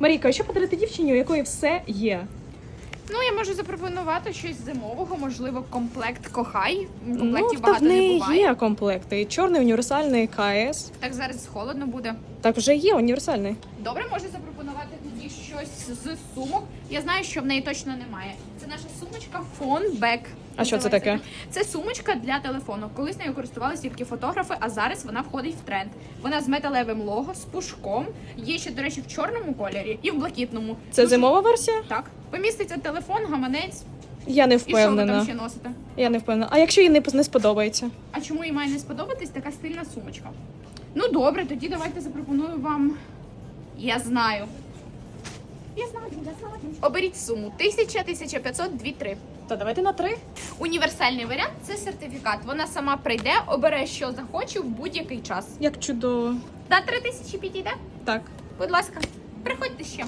Марійка, що подарити дівчині, у якої все є? Ну, я можу запропонувати щось зимового, можливо, комплект кохай. Ну, Комплектів та в багато не неї буває. є комплекти. Чорний універсальний КС. Так зараз холодно буде. Так вже є універсальний. Добре, можу запропонувати тоді щось з сумок. Я знаю, що в неї точно немає. Це наша сумочка Phone Bag. А що це таке? Це сумочка для телефону. Колись нею користувалися тільки фотографи, а зараз вона входить в тренд. Вона з металевим лого, з пушком. Є ще, до речі, в чорному кольорі і в блакитному. Це Дуже- зимова версія? Так. Поміститься телефон, гаманець. Я не І що ви там впевнена. ще носите? Я не впевнена. А якщо їй не, не сподобається? А чому їй має не сподобатись така стильна сумочка? Ну добре, тоді давайте запропоную вам. Я знаю, я знаю. Оберіть суму 1000, 1500, 2, 3. Та давайте на три. Універсальний варіант це сертифікат. Вона сама прийде, обере, що захоче в будь-який час. Як чудово. На 3000 підійде? Так. Будь ласка, приходьте ще.